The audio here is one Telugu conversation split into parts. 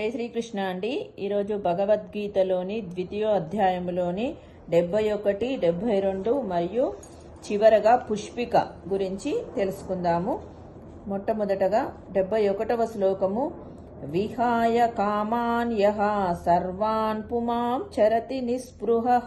జై శ్రీకృష్ణ అండి. ఈరోజు భగవద్గీతలోని ద్వితీయ అధ్యాయంలోని డెబ్బై ఒకటి డెబ్బై రెండు మరియు చివరగా పుష్పిక గురించి తెలుసుకుందాము. మొట్టమొదటగా డెబ్బై ఒకటవ శ్లోకము. విహాయ కామాన్ యహ సర్వాన్ పుమాం చరతి నిస్పృహ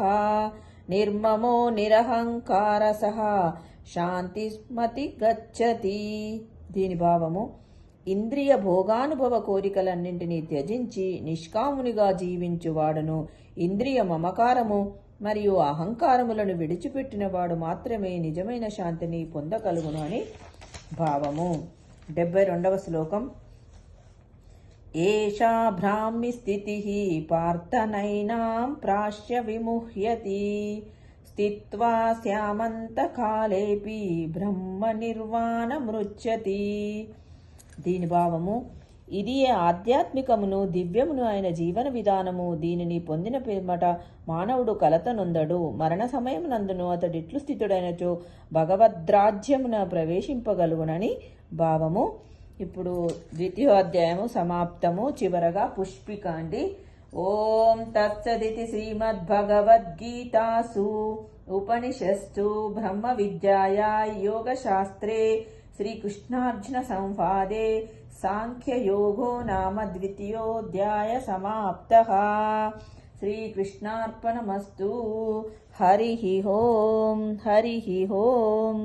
నిర్మమో నిరహంకార సహ శాంతిస్మతి గచ్చతి. దీని భావము ఇంద్రియ భోగానుభవ కోరికలన్నింటినీ త్యజించి నిష్కామునిగా జీవించువాడును. ఇంద్రియ మమకారము మరియు అహంకారములను విడిచిపెట్టినవాడు మాత్రమే నిజమైన శాంతిని పొందగలుగును అని భావము. డెబ్బై రెండవ శ్లోకం. ఏషా భ్రామి స్థితి పార్థనైనాం ప్రాశ్య విముహ్యతి. స్థిత్వా శ్యామంతకాలేపి బ్రహ్మ నిర్వాణమృచ్చతి దీని భావము ఇది ఆధ్యాత్మికమును దివ్యమును అయిన జీవన విధానము దీనిని పొందిన పిమ్మట మానవుడు కలతనొందడు. మరణ సమయమునందును అతడిట్లు స్థితుడైనచో భగవద్రాజ్యమున ప్రవేశింపగలుగునని భావము. ఇప్పుడు ద్వితీయోధ్యాయము సమాప్తము. చివరగా పుష్పిక అండి ఓం తత్సదితి శ్రీమద్భగవద్గీతాసు. ఉపనిషస్సు బ్రహ్మ విద్యాయా యోగశాస్త్రే శ్రీకృష్ణార్జున సంవాదే సాంఖ్యయోగో నామ ద్వితీయోధ్యాయ సమాప్త శ్రీకృష్ణార్పణమస్తు హరి ఓం హరి ఓం